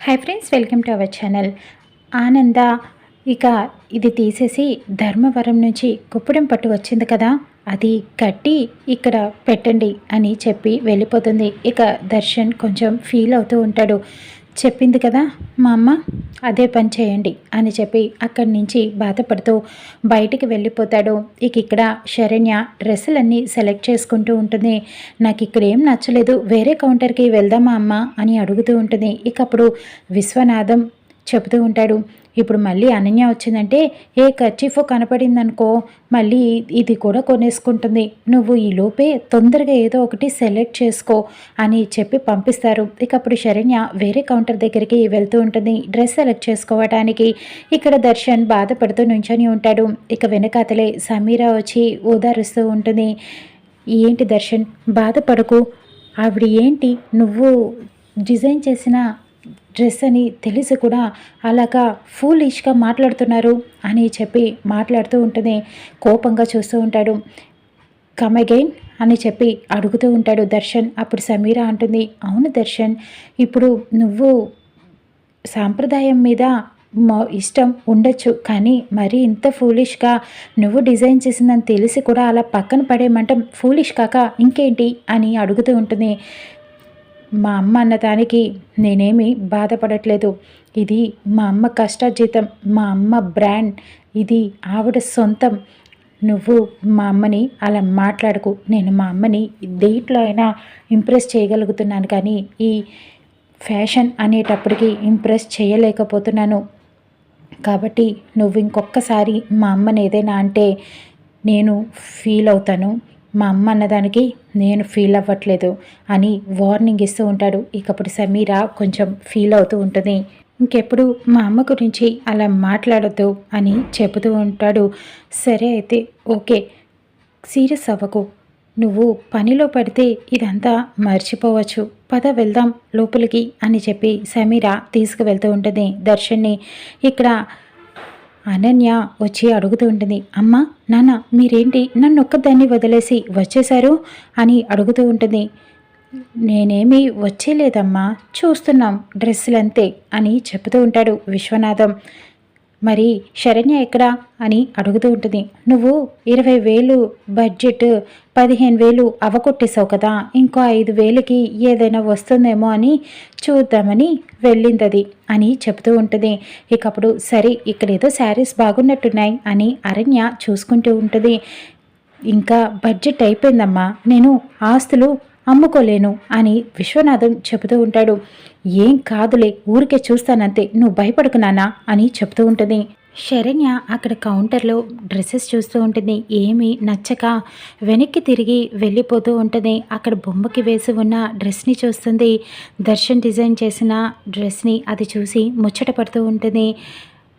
Hi friends welcome to our channel. ఆనంద ఇక ఇది తీసేసి ధర్మవరం నుంచి కుప్పడం పట్టు వచ్చింది కదా అది కట్టి ఇక్కడ పెట్టండి అని చెప్పి వెళ్ళిపోతుంది. ఇక దర్శన్ కొంచెం ఫీల్ అవుతూ ఉంటాడు. చెప్పింది కదా మా అమ్మ? అదే పని చేయండి అని చెప్పి అక్కడి నుంచి బాధపడుతూ బయటికి వెళ్ళిపోతాడు. ఇక ఇక్కడ శరణ్య డ్రెస్సులన్నీ సెలెక్ట్ చేసుకుంటూ ఉంటుంది. నాకు ఇక్కడ ఏం నచ్చలేదు వేరే కౌంటర్కి వెళ్దామా అమ్మ అని అడుగుతూ ఉంటుంది. ఇకప్పుడు విశ్వనాథం చెబుతూ ఉంటాడు ఇప్పుడు మళ్ళీ అనన్య వచ్చిందంటే ఏ కర్చీఫ్ కనపడిందనుకో మళ్ళీ ఇది కూడా కొనేసుకుంటుంది. నువ్వు ఈ లోపే తొందరగా ఏదో ఒకటి సెలెక్ట్ చేసుకో అని చెప్పి పంపిస్తారు. ఇక అప్పుడు శరణ్య వేరే కౌంటర్ దగ్గరికి వెళ్తూ ఉంటుంది డ్రెస్ సెలెక్ట్ చేసుకోవడానికి ఇక్కడ దర్శన్ బాధపడుతూ నుంచొని ఉంటాడు. ఇక వెనకాతలే సమీరా వచ్చి ఓదారుస్తూ ఉంటుంది. ఏంటి దర్శన్ బాధపడకు. ఆవిడ ఏంటి? నువ్వు డిజైన్ చేసిన డ్రెస్ అని తెలిసి కూడా అలాగా ఫూలిష్గా మాట్లాడుతున్నారు అని చెప్పి మాట్లాడుతూ ఉంటుంది కోపంగా చూస్తూ ఉంటాడు. కమ్ అగైన్ అని చెప్పి అడుగుతూ ఉంటాడు దర్శన్. అప్పుడు సమీర అంటుంది అవును దర్శన్ ఇప్పుడు నువ్వు సాంప్రదాయం మీద మా ఇష్టం ఉండొచ్చు కానీ మరి ఇంత ఫూలిష్గా నువ్వు డిజైన్ చేసిందని తెలిసి కూడా అలా పక్కన పడేయమంటాం ఫూలిష్ కాక ఇంకేంటి? అని అడుగుతూ ఉంటుంది మా అమ్మ అన్నదానికి నేనేమి బాధపడట్లేదు. ఇది మా అమ్మ కష్టార్జితం మా అమ్మ బ్రాండ్ ఇది ఆవిడ సొంతం. నువ్వు మా అమ్మని అలా మాట్లాడకు. నేను మా అమ్మని దేంట్లో అయినా ఇంప్రెస్ చేయగలుగుతున్నాను కానీ ఈ ఫ్యాషన్ అనేటప్పటికి ఇంప్రెస్ చేయలేకపోతున్నాను. కాబట్టి నువ్వు ఇంకొకసారి మా అమ్మని ఏదైనా అంటే నేను ఫీల్ అవుతాను. మా అమ్మ అన్నదానికి నేను ఫీల్ అవ్వట్లేదు అని వార్నింగ్ ఇస్తూ ఉంటాడు. ఇకప్పుడు సమీర కొంచెం ఫీల్ అవుతూ ఉంటుంది. ఇంకెప్పుడు మా అమ్మ గురించి అలా మాట్లాడద్దు అని చెబుతూ ఉంటాడు. సరే అయితే ఓకే. సీరియస్ అవ్వకు. నువ్వు పనిలో పడితే ఇదంతా మర్చిపోవచ్చు. పద వెళ్దాం లోపలికి అని చెప్పి సమీర తీసుకువెళ్తూ ఉంటుంది దర్శన్ని. ఇక్కడ అనన్య వచ్చి అడుగుతూ ఉంటుంది అమ్మ నాన్న మీరేంటి? నన్ను ఒక్కదాన్ని వదిలేసి వచ్చేశారు? అని అడుగుతూ ఉంటుంది నేనేమీ వచ్చేలేదమ్మా చూస్తున్నాం డ్రెస్సులంతే అని చెబుతూ ఉంటాడు విశ్వనాథం. మరి శరణ్య ఎక్కడా? అని అడుగుతూ ఉంటుంది. నువ్వు ఇరవై వేలు బడ్జెట్ పదిహేను వేలు అవకొట్టేశావు కదా ఇంకో ఐదు వేలకి ఏదైనా వస్తుందేమో అని చూద్దామని వెళ్ళిందది అని చెబుతూ ఉంటుంది. ఇకప్పుడు సరే ఇక్కడ ఏదో శారీస్ బాగున్నట్టున్నాయి అని అరణ్య చూసుకుంటూ ఉంటుంది. ఇంకా బడ్జెట్ అయిపోయిందమ్మా నేను ఆస్తులు అమ్ముకోలేను అని విశ్వనాథం చెబుతూ ఉంటాడు. ఏం కాదులే ఊరికే చూస్తానంతే నువ్వు భయపడుకున్నానా అని చెప్తూ ఉంటుంది. శరణ్య అక్కడ కౌంటర్లో డ్రెస్సెస్ చూస్తూ ఉంటుంది. ఏమీ నచ్చక వెనక్కి తిరిగి వెళ్ళిపోతూ ఉంటుంది. అక్కడ బొమ్మకి వేసి ఉన్న డ్రెస్ని చూస్తుంది. దర్శన్ డిజైన్ చేసిన డ్రెస్ని అది చూసి ముచ్చట పడుతూ ఉంటుంది.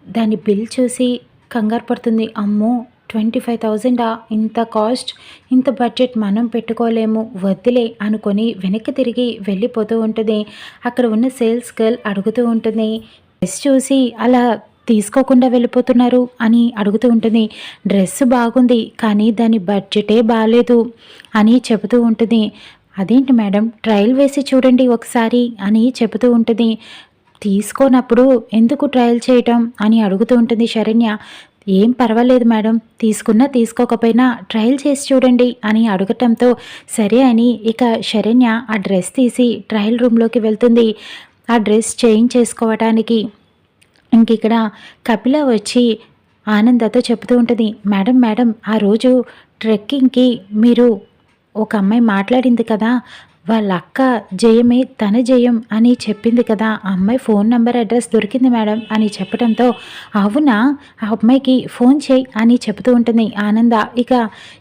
దాని బిల్ చూసి కంగారు పడుతుంది. అమ్మో ట్వంటీ ఫైవ్ థౌజండా? ఇంత కాస్ట్ ఇంత బడ్జెట్ మనం పెట్టుకోలేము. వద్దులే అనుకొని వెనక్కి తిరిగి వెళ్ళిపోతూ ఉంటుంది. అక్కడ ఉన్న సేల్స్ గర్ల్ అడుగుతూ ఉంటుంది డ్రెస్ చూసి అలా తీసుకోకుండా వెళ్ళిపోతున్నారు? అని అడుగుతూ ఉంటుంది. డ్రెస్ బాగుంది కానీ దాని బడ్జెటే బాగాలేదు అని చెబుతూ ఉంటుంది. అదేంటి మేడం ట్రయల్ వేసి చూడండి ఒకసారి అని చెబుతూ ఉంటుంది. తీసుకోనప్పుడు ఎందుకు ట్రయల్ చేయటం? అని అడుగుతూ ఉంటుంది శరణ్య. ఏం పర్వాలేదు మేడం తీసుకున్నా తీసుకోకపోయినా ట్రయల్ చేసి చూడండి అని అడగటంతో సరే అని ఇక శరణ్య ఆ డ్రెస్ తీసి ట్రయల్ రూమ్లోకి వెళ్తుంది. ఆ డ్రెస్ చేంజ్ చేసుకోవటానికి ఇంక ఇక్కడ కపిల వచ్చి ఆనందతో చెబుతూ ఉంటుంది మేడం మేడం ఆ రోజు ట్రెక్కింగ్కి మీరు ఒక అమ్మాయి మాట్లాడింది కదా వాళ్ళ అక్క జయమే తన జయం అని చెప్పింది కదా. ఆ అమ్మాయి ఫోన్ నెంబర్ అడ్రస్ దొరికింది మేడం అని చెప్పడంతో అవునా? ఆ అమ్మాయికి ఫోన్ చేయి అని చెబుతూ ఉంటుంది ఆనంద. ఇక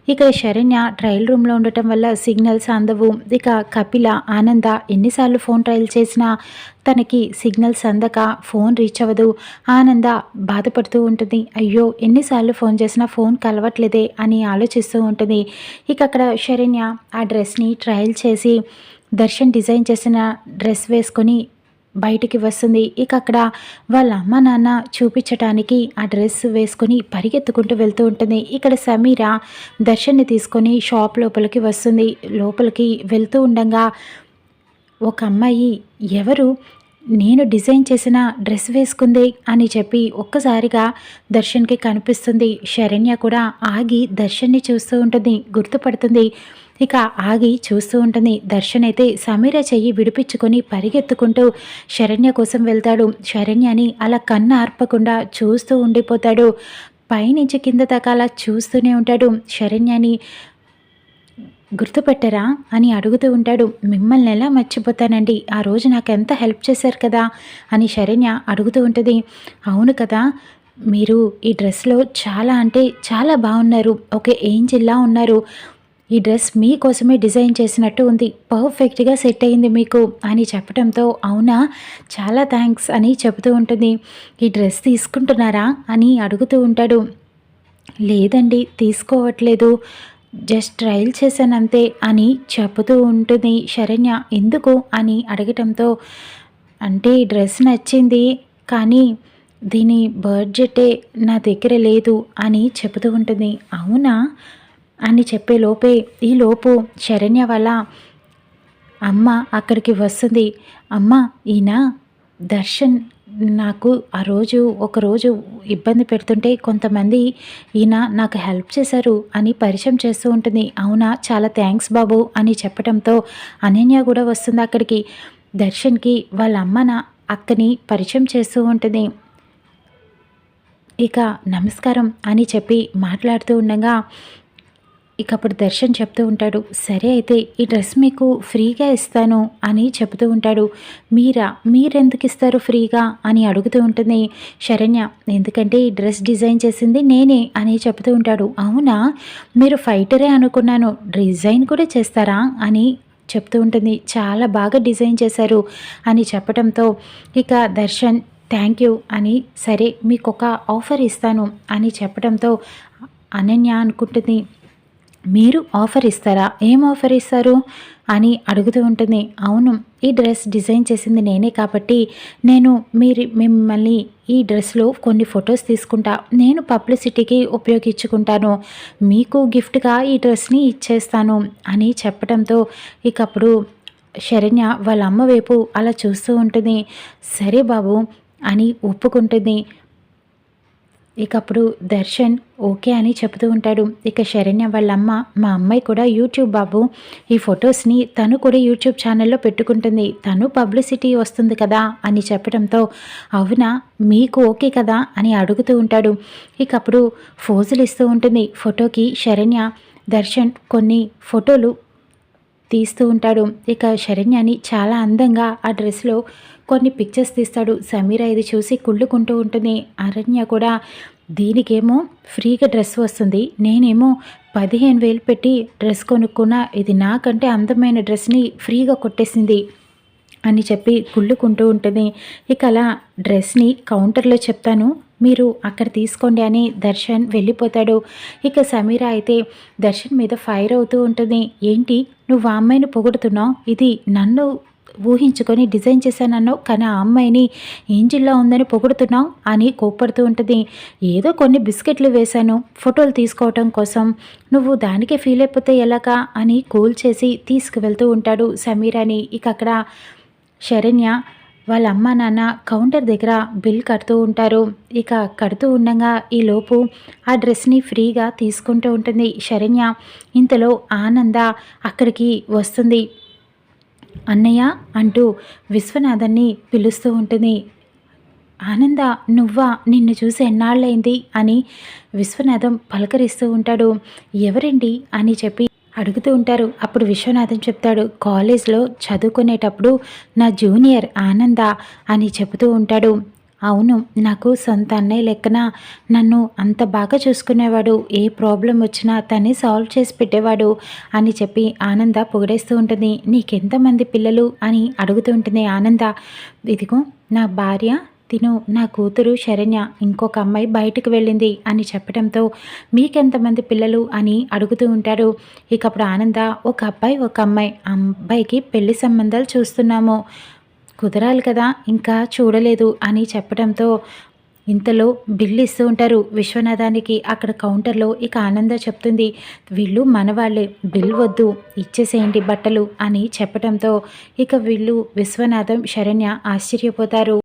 ఇక శరణ్య ట్రయల్ రూమ్లో ఉండటం వల్ల సిగ్నల్స్ అందవు. ఇక కపిల ఆనంద ఎన్నిసార్లు ఫోన్ ట్రయల్ చేసినా తనకి సిగ్నల్స్ అందక ఫోన్ రీచ్ అవ్వదు. ఆనంద బాధపడుతూ ఉంటుంది. అయ్యో ఎన్నిసార్లు ఫోన్ చేసినా ఫోన్ కలవట్లేదే అని ఆలోచిస్తూ ఉంటుంది. ఇక అక్కడ శరణ్య ఆ డ్రెస్ని ట్రయల్ చేసి దర్శన్ డిజైన్ చేసిన డ్రెస్ వేసుకొని బయటికి వస్తుంది. ఇక అక్కడ వాళ్ళ అమ్మ నాన్న చూపించటానికి ఆ డ్రెస్ వేసుకొని పరిగెత్తుకుంటూ వెళ్తూ ఉంటుంది. ఇక్కడ సమీర దర్శన్ని తీసుకొని షాప్ లోపలికి వస్తుంది. లోపలికి వెళ్తూ ఉండగా ఒక అమ్మాయి ఎవరు? నేను డిజైన్ చేసిన డ్రెస్ వేసుకుంది అని చెప్పి ఒక్కసారిగా దర్శన్కి కనిపిస్తుంది. శరణ్య కూడా ఆగి దర్శన్ని చూస్తూ ఉంటుంది గుర్తుపడుతుంది. ఇక ఆగి చూస్తూ ఉంటుంది. దర్శన్ అయితే సమీర చెయ్యి విడిపించుకొని పరిగెత్తుకుంటూ శరణ్య కోసం వెళ్తాడు. శరణ్యని అలా కన్ను ఆర్పకుండా చూస్తూ ఉండిపోతాడు. పైనుంచి కింద దాకా అలా చూస్తూనే ఉంటాడు. శరణ్యని గుర్తుపెట్టరా అని అడుగుతూ ఉంటాడు. మిమ్మల్ని ఎలా మర్చిపోతానండి? ఆ రోజు నాకు ఎంత హెల్ప్ చేశారు కదా? అని శరణ్య అడుగుతూ ఉంటుంది. అవును కదా మీరు ఈ డ్రెస్లో చాలా అంటే చాలా బాగున్నారు. ఒక ఏంజిల్లా ఉన్నారు. ఈ డ్రెస్ మీకోసమే డిజైన్ చేసినట్టు ఉంది. పర్ఫెక్ట్గా సెట్ అయింది మీకు అని చెప్పడంతో అవునా? చాలా థ్యాంక్స్ అని చెబుతూ ఉంటుంది. ఈ డ్రెస్ తీసుకుంటున్నారా? అని అడుగుతూ ఉంటాడు. లేదండి తీసుకోవట్లేదు. జస్ట్ ట్రయల్ చేశానంతే అని చెబుతూ ఉంటుంది శరణ్య. ఎందుకు? అని అడగటంతో అంటే డ్రెస్ నచ్చింది కానీ దీని బడ్జెటే నా దగ్గర లేదు అని చెబుతూ ఉంటుంది. అవునా? అని చెప్పే లోపే ఈలోపు శరణ్య వల్ల అమ్మ అక్కడికి వస్తుంది. అమ్మ ఈయన దర్శన్ నాకు ఆ రోజు ఒకరోజు ఇబ్బంది పెడుతుంటే కొంతమంది ఈయన నాకు హెల్ప్ చేశారు అని పరిచయం చేస్తూ ఉంటుంది. అవునా చాలా థ్యాంక్స్ బాబు అని చెప్పడంతో అనన్య కూడా వస్తుంది అక్కడికి. దర్శన్కి వాళ్ళ అమ్మన అక్కని పరిచయం చేస్తూ ఉంటుంది. ఇక నమస్కారం అని చెప్పి మాట్లాడుతూ ఉండగా ఇక అప్పుడు దర్శన్ చెప్తూ ఉంటాడు సరే అయితే ఈ డ్రెస్ మీకు ఫ్రీగా ఇస్తాను అని చెబుతూ ఉంటాడు. మీరా? మీరెందుకు ఇస్తారు ఫ్రీగా? అని అడుగుతూ ఉంటుంది శరణ్య. ఎందుకంటే ఈ డ్రెస్ డిజైన్ చేసింది నేనే అని చెబుతూ ఉంటాడు. అవునా? మీరు ఫైటరే అనుకున్నాను. డిజైన్ కూడా చేస్తారా? అని చెప్తూ ఉంటుంది. చాలా బాగా డిజైన్ చేశారు అని చెప్పడంతో ఇక దర్శన్ థ్యాంక్ యూ అని సరే మీకు ఒక ఆఫర్ ఇస్తాను అని చెప్పడంతో అనన్య అనుకుంటుంది. మీరు ఆఫర్ ఇస్తారా? ఏం ఆఫర్ ఇస్తారు? అని అడుగుతూ ఉంటుంది. అవును ఈ డ్రెస్ డిజైన్ చేసింది నేనే కాబట్టి నేను మీరు మిమ్మల్ని ఈ డ్రెస్లో కొన్ని ఫొటోస్ తీసుకుంటా. నేను పబ్లిసిటీకి ఉపయోగించుకుంటాను. మీకు గిఫ్ట్గా ఈ డ్రెస్ని ఇచ్చేస్తాను అని చెప్పడంతో ఇకప్పుడు శరణ్య వాళ్ళ అమ్మ వైపు అలా చూస్తూ ఉంటుంది. సరే బాబు అని ఒప్పుకుంటుంది. ఇక అప్పుడు దర్శన్ ఓకే అని చెబుతూ ఉంటాడు. ఇక శరణ్య వాళ్ళమ్మ మా అమ్మాయి కూడా యూట్యూబ్ బాబు. ఈ ఫొటోస్ని తను కూడా యూట్యూబ్ ఛానల్లో పెట్టుకుంటుంది. తను పబ్లిసిటీ వస్తుంది కదా అని చెప్పడంతో అవునా మీకు ఓకే కదా అని అడుగుతూ ఉంటాడు. ఇక అప్పుడు ఫోజులు ఇస్తూ ఉంటుంది ఫోటోకి శరణ్య. దర్శన్ కొన్ని ఫోటోలు తీస్తూ ఉంటాడు. ఇక శరణ్యని చాలా అందంగా ఆ డ్రెస్లో కొన్ని పిక్చర్స్ తీస్తాడు. సమీర ఇది చూసి కుళ్ళుకుంటూ ఉంటుంది. అరణ్య కూడా దీనికేమో ఫ్రీగా డ్రెస్ వస్తుంది. నేనేమో పదిహేను వేలు పెట్టి డ్రెస్ కొనుక్కున్నా ఇది నాకంటే అందమైన డ్రెస్ని ఫ్రీగా కొట్టేసింది అని చెప్పి కుళ్ళుకుంటూ ఉంటుంది. ఇక అలా డ్రెస్ని కౌంటర్లో చెప్తాను. మీరు అక్కడ తీసుకోండి అని దర్శన్ వెళ్ళిపోతాడు. ఇక సమీర అయితే దర్శన్ మీద ఫైర్ అవుతూ ఉంటుంది. ఏంటి? నువ్వు ఆ అమ్మాయిని పొగుడుతున్నావు? ఇది నన్ను ఊహించుకొని డిజైన్ చేశానన్నావు కానీ ఆ అమ్మాయిని ఏంజిల్లా ఉందని పొగుడుతున్నావు అని కోప్పడుతూ ఉంటుంది. ఏదో కొన్ని బిస్కెట్లు వేశాను ఫోటోలు తీసుకోవటం కోసం. నువ్వు దానికే ఫీల్ అయిపోతే ఎలాగా అని కూల్ చేసి తీసుకువెళ్తూ ఉంటాడు సమీరాని. ఇక అక్కడ శరణ్య వాళ్ళ అమ్మ నాన్న కౌంటర్ దగ్గర బిల్ కడుతూ ఉంటారు. ఇక కడుతూ ఉండగా ఈ లోపు ఆ డ్రెస్ని ఫ్రీగా తీసుకుంటూ ఉంటుంది శరణ్య. ఇంతలో ఆనంద అక్కడికి వస్తుంది. అన్నయ్య అంటూ విశ్వనాథన్ని పిలుస్తూ ఉంటుంది. ఆనంద నువ్వా? నిన్ను చూసి ఎన్నాళ్ళైంది అని విశ్వనాథం పలకరిస్తూ ఉంటాడు. ఎవరండి? అని చెప్పి అడుగుతూ ఉంటారు. అప్పుడు విశ్వనాథం చెప్తాడు కాలేజ్లో చదువుకునేటప్పుడు నా జూనియర్ ఆనంద అని చెబుతూ ఉంటాడు. అవును నాకు సొంత అన్నయ్య లెక్కన నన్ను అంత బాగా చూసుకునేవాడు. ఏ ప్రాబ్లం వచ్చినా తనే సాల్వ్ చేసి పెట్టేవాడు అని చెప్పి ఆనంద పొగిడేస్తూ ఉంటుంది. నీకెంతమంది పిల్లలు? అని అడుగుతూ ఉంటుంది ఆనంద. ఇదిగో నా భార్య తిను నా కూతురు శరణ్య ఇంకొక అమ్మాయి బయటకు వెళ్ళింది అని చెప్పడంతో మీకెంతమంది పిల్లలు అని అడుగుతూ ఉంటారు ఇక అప్పుడు ఆనంద ఒక అబ్బాయి ఒక అమ్మాయి అబ్బాయికి పెళ్ళి సంబంధాలు చూస్తున్నాము. కుదరాలి కదా ఇంకా చూడలేదు అని చెప్పడంతో ఇంతలో బిల్లు ఇస్తూ ఉంటారు విశ్వనాథానికి. అక్కడ కౌంటర్లో ఇక ఆనంద చెప్తుంది వీళ్ళు మనవాళ్ళే బిల్ వద్దు ఇచ్చేసేయండి బట్టలు అని చెప్పడంతో ఇక వీళ్ళు విశ్వనాథం శరణ్య ఆశ్చర్యపోతారు.